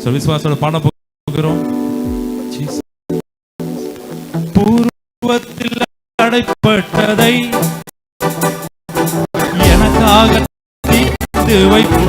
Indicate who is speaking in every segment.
Speaker 1: So, விசுவாசோட பாட போகிறோம். பூர்வத்தில் அடைப்பட்டதை எனக்காக தீர்த்து வைப்பு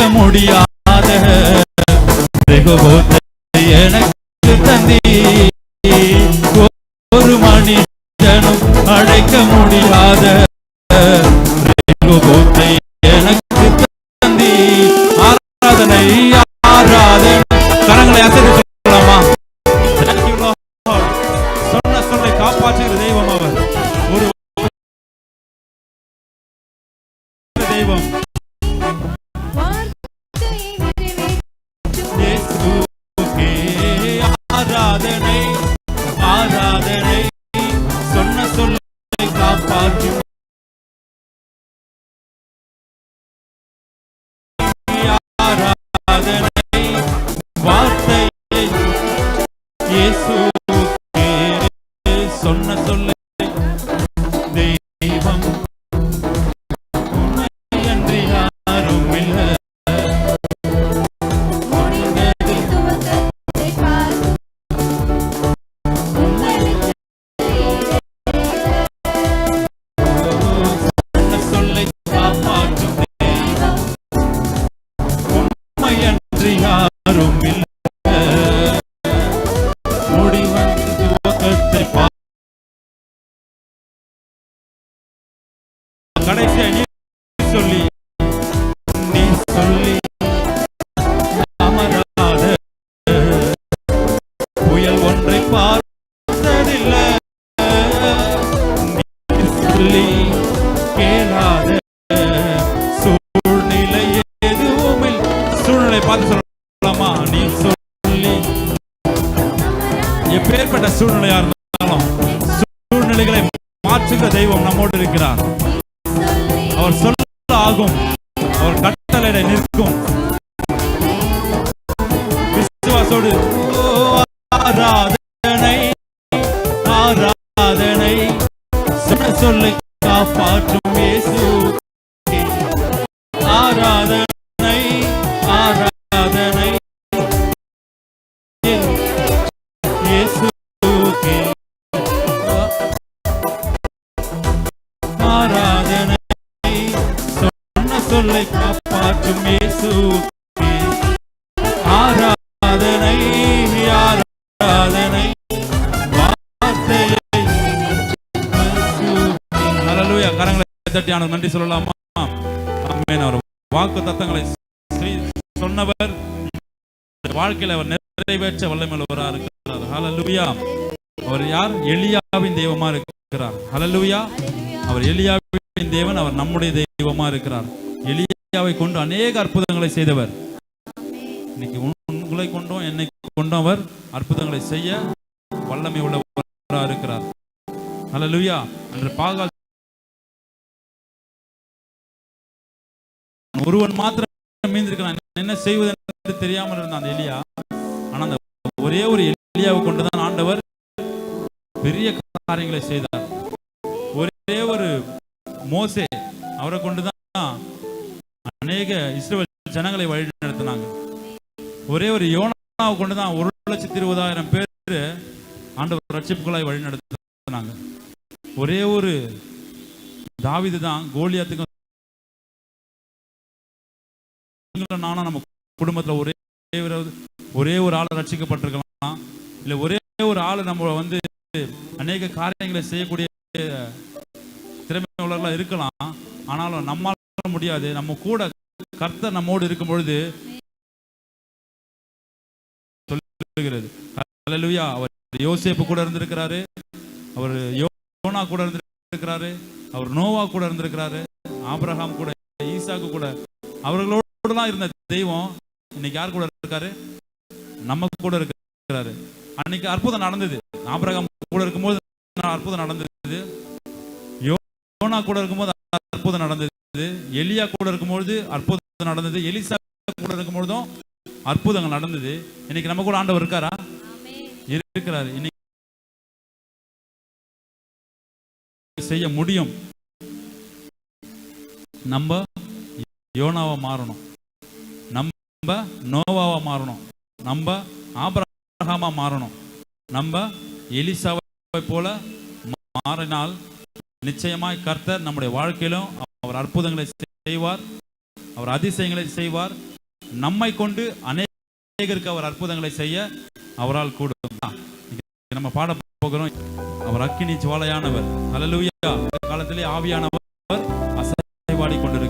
Speaker 1: அடைக்க முடியாத ரெகோபோத்தை எனக்கு தந்தி ஒரு மனிதனும் அழைக்க முடியாத யாரும் இல்லை முடிவந்து சொல்லி நீ சொல்லி அமராத புயல் ஒன்றை பார்த்ததில்லை. சொல்லி கேளாத எப்பேற்பட்ட சூழ்நிலையா இருந்தாலும் சூழ்நிலைகளை மாற்றுகிற தெய்வம் நம்மோடு இருக்கிறார். அவர் சொல்ல ஆகும். அவர் கட்டளை நிற்கும். விசுவாசோடு சொன்ன சொல்லை காப்பாற்றும் இயேசுவுக்கே ஆராதனை ஆராதனை. வார்த்தையை ஹalleluya. கரங்களை தட்டி ஆனவர் நன்றி சொல்லலாமா? ஆமென். அவர் வாக்கு தத்தங்களை சொன்னவர். வாழ்க்கையில் அவர் நிறைவேற்ற வல்லமையுள்ளவரா இருக்கிறார். ஹalleluya. அவர் யார்? எளியாவின் தெய்வமா இருக்கிறார். ஹalleluya. அவர் எளியாவின் தேவன் அவர் நம்முடைய தெய்வமா இருக்கிறார். எலியாவை கொண்டு அநேக அற்புதங்களை செய்தவர். இன்னைக்கு உங்களை கொண்டும் என்னை கொண்டும் அவர் அற்புதங்களை செய்ய வல்லமை உள்ளவராக இருக்கிறார். ஹalleluya அன்று பாகால் ஒருவன் மாத்திரம் மீந்திருக்கிறான். என்ன செய்வது என்று தெரியாமல் இருந்தான் அந்த எலியா ஆனா அந்த ஒரே ஒரு எலியாவை கொண்டுதான் ஆண்டவர் பெரிய காரியங்களை செய்தார். ஒரே ஒரு மோசே அவரை கொண்டுதான் அநேக இஸ்ரேல் ஜனங்களை வழி நடத்தினாங்க. ஒரே ஒரு யோனாவை கொண்டுதான் ஒரு லட்சத்தி இருபதாயிரம் பேர் ஆண்டவர் ரட்சிப்புகளாய் வழி நடத்தினாங்க. ஒரே ஒரு தாவிது தான் கோலியாத்துக்கு நானும் நம்ம குடும்பத்துல ஒரே ஒரு ஒரே ஒரு ஆள் ரட்சிக்கப்பட்டிருக்கலாம். இல்ல ஒரே ஒரு ஆள் நம்ம வந்து அநேக காரியங்களை செய்யக்கூடிய திறமையாளர்களாக இருக்கலாம். ஆனாலும் நம்மளால முடியாது. நம்ம கூட கர்த்தர் நம்மோடு இருக்கும் பொழுது சொல்லுகிறது. ஹalleluya அவர் யோசேப்பு கூட இருந்திருக்கிறாரு. அவர் யோனா கூட இருந்திருக்கிறாரு. அவர் நோவா கூட இருந்திருக்கிறாரு. ஆபிரகாம் கூட ஈசாக்கு கூட. அவர்களோடுலாம் இருந்த தெய்வம் இன்னைக்கு யார் கூட இருக்காரு? நம்ம கூட இருக்கிறாரு. அன்னைக்கு அற்புதம் நடந்தது. ஆபிரகாம் கூட இருக்கும்போது அற்புதம் நடந்தது. யோனா கூட இருக்கும்போது அற்புதம் நடந்தது. எலியா கூட இருக்கும்பொழுது அற்புதம் நடந்தது. எலிசா கூட இருக்கும்பொழுதும் அற்புதங்கள் நடந்தது. இன்னைக்கு நம்ம கூட ஆண்டவர் இருக்காரா? இருக்கிறாரு. இன்னைக்கு செய்ய முடியும். நம்ம யோனாவா மாறணும். நம்ம நோவாவா மாறணும். நம்ம ஆபிரகாமா மாறணும். நம்ம எலிசாவை போல மாறினால் நிச்சயமாய் கர்த்தர் நம்முடைய வாழ்க்கையிலும் அவர் அற்புதங்களை செய்வார். அவர் அதிசயங்களை செய்வார். நம்மை கொண்டு அநேகருக்கு அவர் அற்புதங்களை செய்ய அவரால் கூடும். நம்ம பாட போகிறோம். அவர் அக்கினி ஜுவாலையானவர். அல்லேலூயா காலத்திலே ஆவியானவர். அசைவாடி கொண்டிருக்கிறார்.